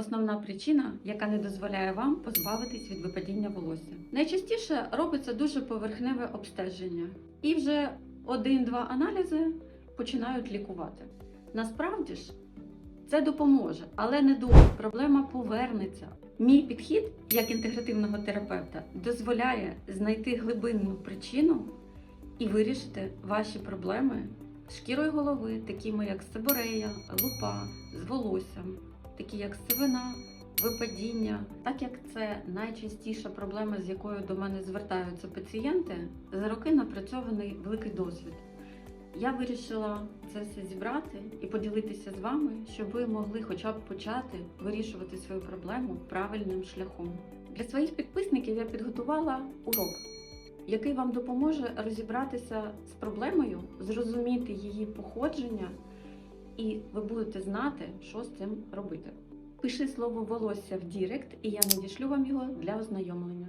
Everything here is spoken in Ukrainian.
основна причина, яка не дозволяє вам позбавитись від випадіння волосся. Найчастіше робиться дуже поверхневе обстеження, і вже один-два аналізи починають лікувати. Насправді ж це допоможе, але не дуже. Проблема повернеться. Мій підхід як інтегративного терапевта дозволяє знайти глибинну причину і вирішити ваші проблеми шкірою голови, такими як сиборея, лупа, з волоссям, такі як сивина, випадіння. Так як це найчастіша проблема, з якою до мене звертаються пацієнти, за роки напрацьований великий досвід. Я вирішила це все зібрати і поділитися з вами, щоб ви могли хоча б почати вирішувати свою проблему правильним шляхом. Для своїх підписників я підготувала урок, який вам допоможе розібратися з проблемою, зрозуміти її походження, і ви будете знати, що з цим робити. Пиши слово волосся в Дірект, і я надішлю вам його для ознайомлення.